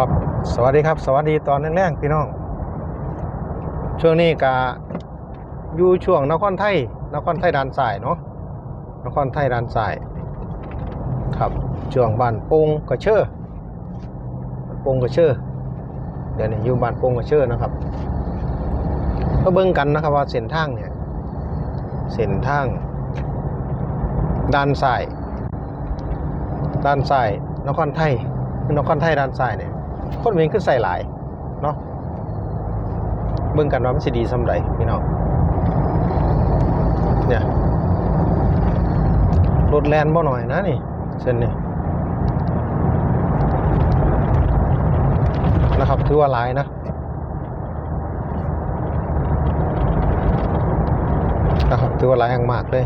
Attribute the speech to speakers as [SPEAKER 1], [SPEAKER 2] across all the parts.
[SPEAKER 1] ครับ สวัสดีครับ สวัสดีตอนแรกๆพี่น้อง ช่วงนี้กะอยู่ช่วงนครไทย นครไทยด้านซ้ายเนาะ นครไทยด้านซ้าย ครับช่วงบ้านปงกระเชอปงกระเชอเดี๋ยวนี้อยู่บ้านปงกระเชอนะครับ ก็เบิ่งกันนะครับว่าเส้นทางเนี่ย เส้นทางด้านซ้าย ด้านซ้ายนครไทยนครไทยด้านซ้ายเนี่ย คนเมืองขึ้นใส่หลายเนาะเบิ่งกันว่ามันสิดีสำใดพี่น้องเนี่ยรถแลนบ่หน่อยนะนี่เส้นนี้นะครับถือว่าหลายนะนะครับถือว่าหลายอย่างมากเลย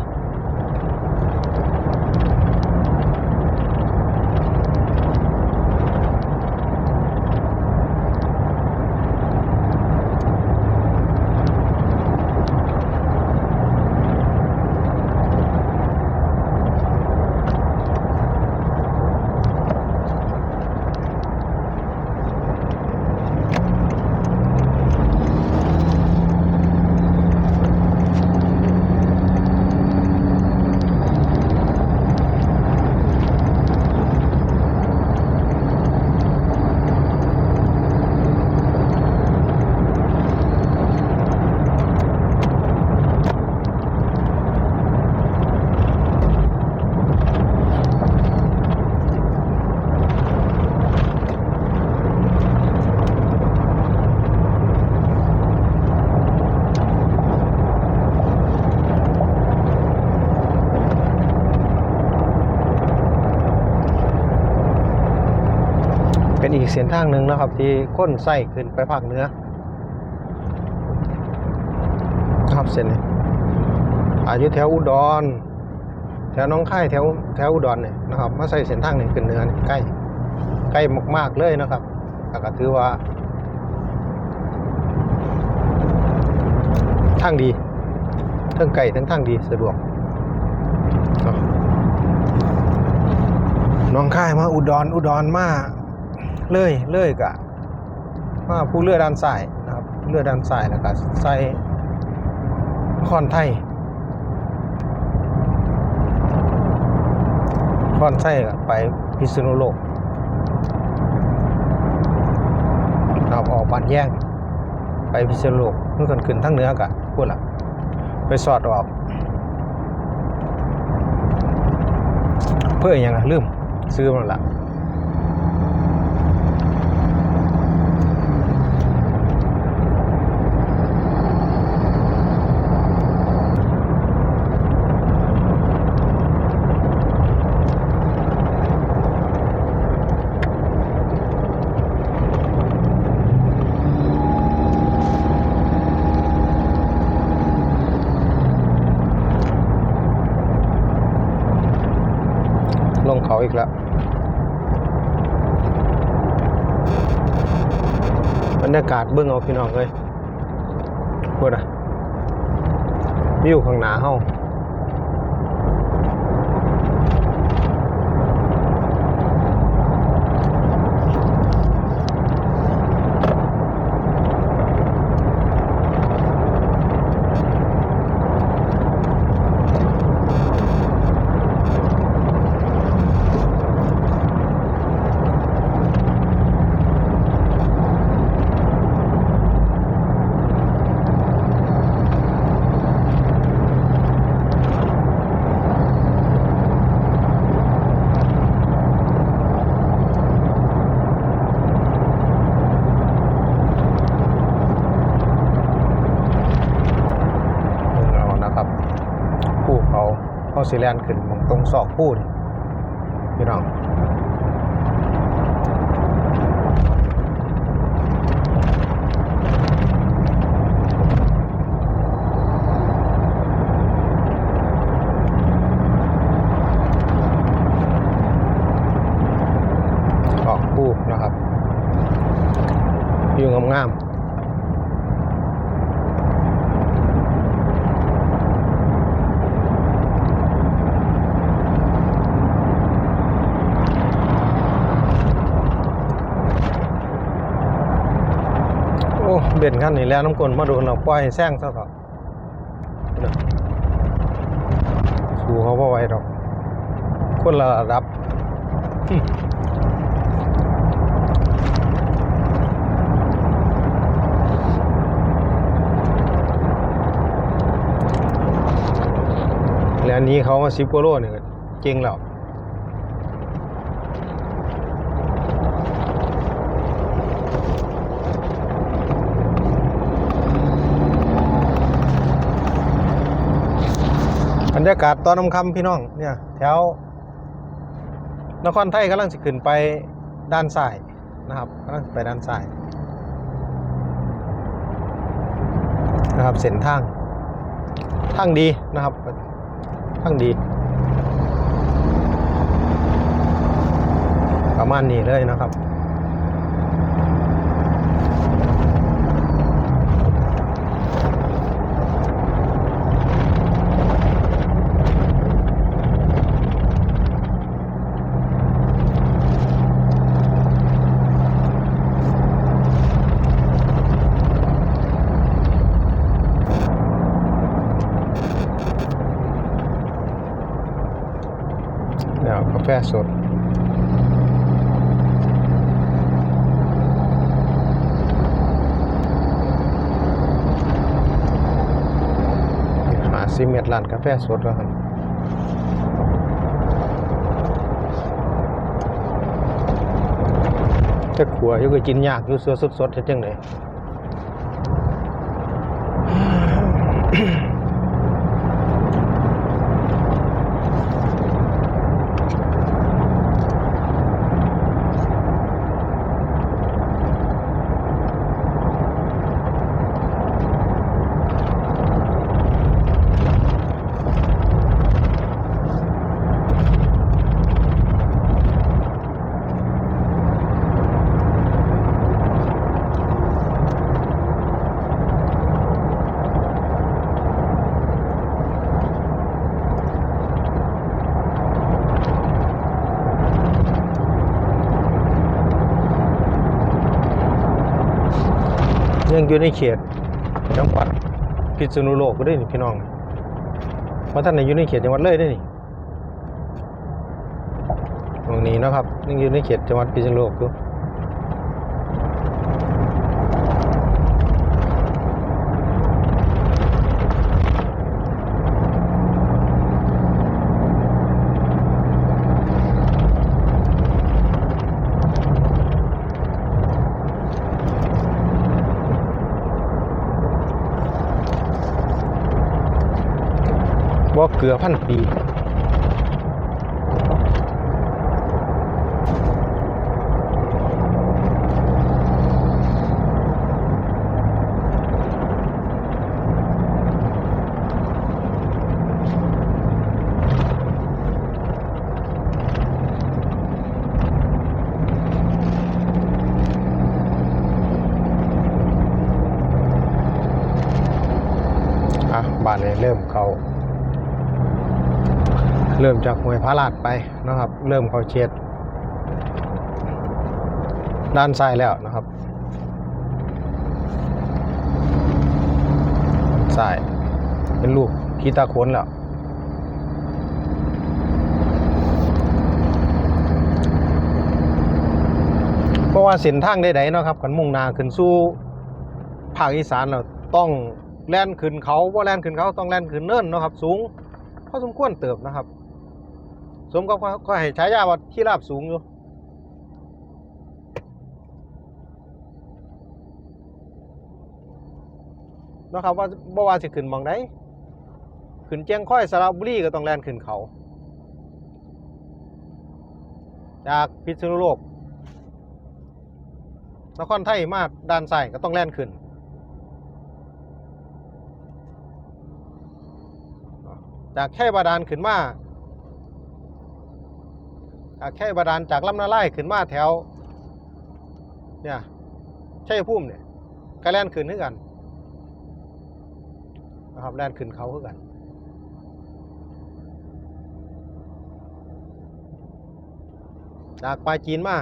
[SPEAKER 1] เส้นทางหนึ่งนะครับ ที่ค้นไส้ขึ้นไปภาคเหนือครับเส้นนี้อายุแถวอุดร แถวน้องค่ายแถวแถวอุดรเนี่ยนะครับ มาใส่เส้นทางนี้ขึ้นเหนือนี่ใกล้ใกล้มากๆเลยนะครับแต่ก็ถือว่าทางดีทั้งไกลทั้งทางดีสะดวกน้องค่ายมาอุดรอุดรมา เลยเลยกะว่าผู้เรือด้านซ้ายนะครับเรือด้านซ้ายแล้วก็ใส่นครไทยนครไทยก็ไปพิษณุโลกนะครับออกบ้านแย่งไปพิษณุโลกเมื่อกันขึ้นทั้งเหนือกะพูดละไปสอดออก เพื่ออย่างลืมซื้อมันละ ลงเขาอีกแล้ว บ รยากาศเบื้องเอาพี่น้องเลยพูดอะวิวข้างหน้าเฮาเบิ่งเอานะครับผู้เขาเขา สิแลนขึ้นมองตรงซอกผู้นี่พี่น้องออกผู้นะครับวิวงามๆ เบ่นขั้นนี่แล้วน้ำกลมาโดนเราปล่อยแซงซะเถอนสู้เขาบ่ไหวดอกคนละระดับแล้วนี้เขามาสิบกว่าโลนี่ก็เก่งแล้ว รรยากาศตอนน้ำคำพี่น้องเนี่ยแถวนครไทยกำลังจะขึ้นไปด้านซ้ายนะครับกำลังไปด้านซ้ายนะครับเส้นทางทางดีนะครับทางดี ประมาณนี้เลยนะครับ เดี๋ยวกาแฟสดหาซิเมตร้านกาแฟสดแล้วครับจะขัวยู่ก็กินยากอยู่เสือสดๆเฮ็ดจังไดยั งอยู่ในเขตจังหวัดพิษณุโลกก็ได้นี่พี่น้องเพราะท่านในอยู่ในเขตจังหวัดเลยได้นี่ตรงนี้นะครับยังอยู่ในเขตจังหวัดพิษณุโลกอยู่บ่เกือพันปีอะบ้านนี้เริ่มเขา เริ่มจากหวยพระลาดไปนะครับ เริ่มเขาเช็ดด้านซ้ายแล้วนะครับซ้ายเป็นลูกพีตาโคนแล้วเพราะว่าเส้นทางใดๆเนาะครับกันมุ่งนาขึ้นสู่ภาคอีสานเราต้องแล่นขึ้นเขาว่าแล่นขึ้นเขาต้องแล่นขึ้นเนินเนาะครับ สูงพอสมควรเติบนะครับ สมกับก็ให้ใช้ยาว่าที่ราบสูงอยู่นะครับว่าบ่ว่าสิขึ้นมองใดขึ้นเจียงค่อยสระบุรีก็ต้องแล่นขึ้นเขา จากพิษณุโลกนครไทยมาด้านซ้ายก็ต้องแล่นขึ้น จากแค่บาดาลขึ้นมาจาก แค่บาดาลจากลำนาไล่ขึ้นมาแถวเนี่ยใช่พุ่มเนี่ยก็แล่นขึ้นคือกันนะครับแล่นขึ้นเขาคือกันจากปลายจีนมา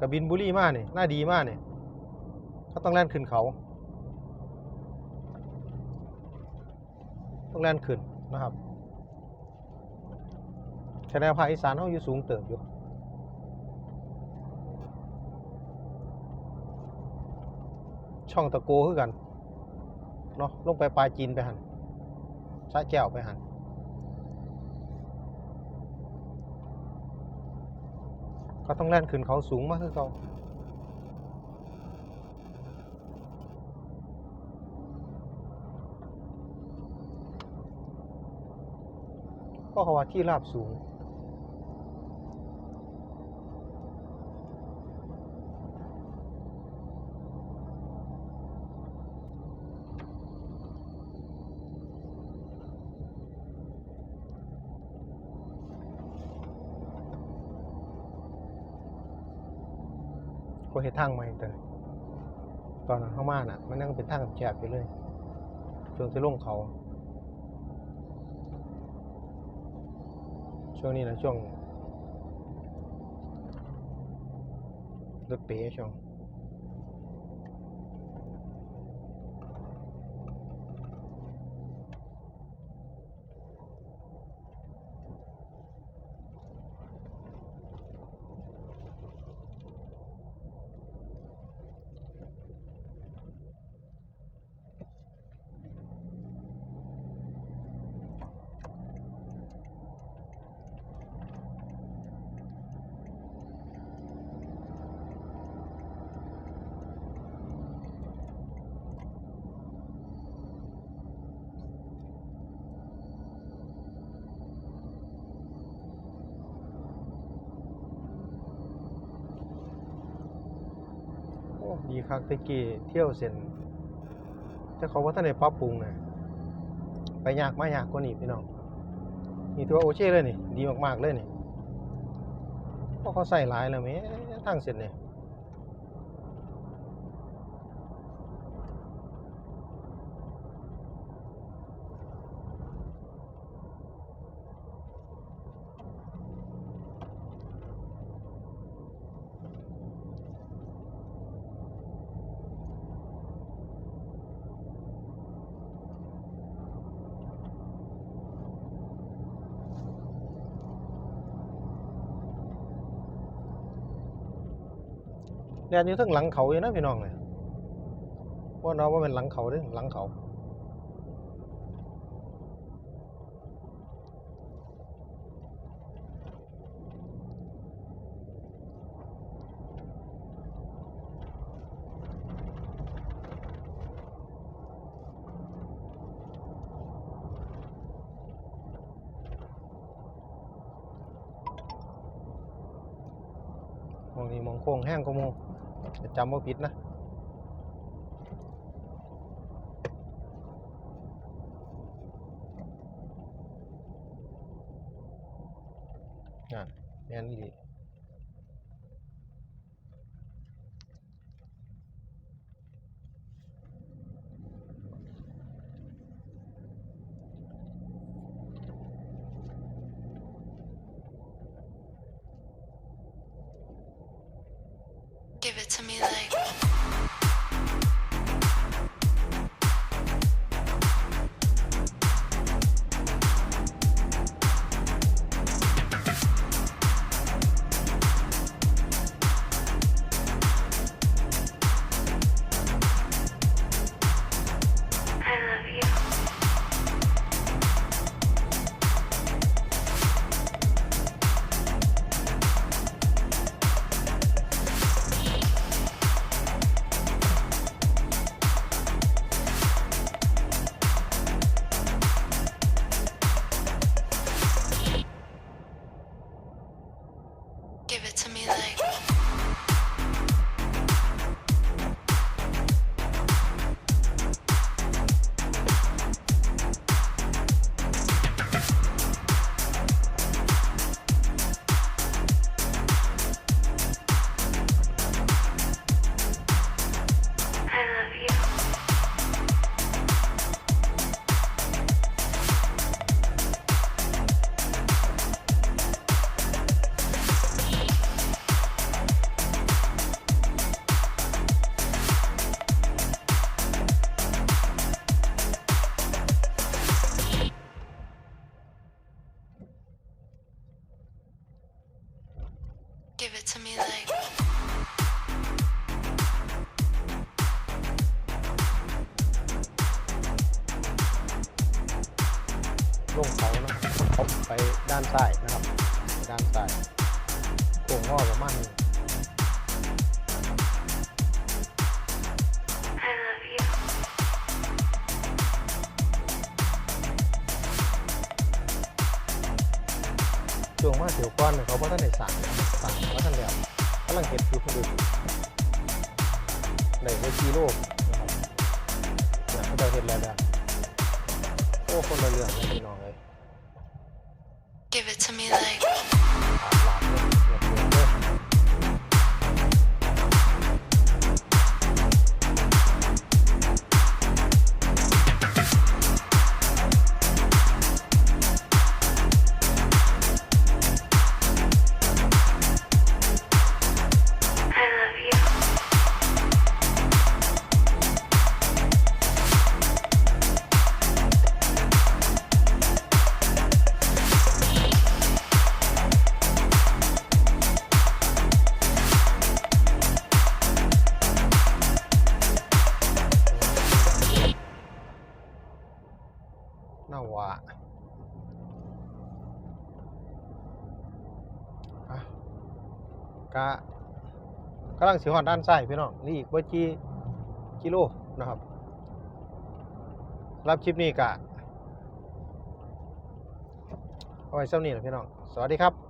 [SPEAKER 1] กระบินบุรีมาเนี่ยน่าดีมากเนี่ยก็ต้องแล่นขึ้นเขา ต้องแล่นขึ้นนะครับ แสดงภาคอีสานเขาอยู่สูงเติบอยู่ช่องตะโกคือกันเนาะลงไปปลายจีนไปหันสะแก้วไปหันก็ต้องแล่นขึ้นเขาสูงมากคือเขาก็เขาว่าที่ราบสูง เห็นทางใหม่แต่ตอนนั้นเข้ามาน่ะ มันนั่งเป็นทางแคบอยู่เลยช่วงที่ลงเขา ช่วงนี้นะช่วงรถเป๋ช่วง ดีคักตะกี้เที่ยวเส้นถ้าเขาว่าท่านในปรับปรุงนะไปยากมายากกว่านี้พี่น้องนี่ถือว่าโอเคเลยนี่ ดีมากๆเลยนี่เพราะเขาใส่หลายแล้วไหมทั้งเส้นนี่ย นอยู่ทั้งหลังเขาอยู่นะพี่น้องเลยว่าเราว่าเป็นหลังเขาเด้อหลังเขามองนี่มองโค้งแห้งก็มอง จำว่าผิดนะอะแน่นอี
[SPEAKER 2] Give it to me like.
[SPEAKER 1] โค้งงอประมาณนี้ช่วงมาเดี๋ยวก่อนเขาเพราะท่านในสั่งสั่งว่าท่านแล้วกำลังเห็ดอยู่คนเดียวในเวทีโลกนะครับเนี่ยเขาเห็นแล้วนะโอ้คนละเรื่องเลย กะกำลังสิหอดด้านซ้ายพี่น้องนี่อีกว่าจีกิโลนะครับ รับคลิปนี้กะเอาไว้เส้นนี้แหละพี่น้อง สวัสดีครับ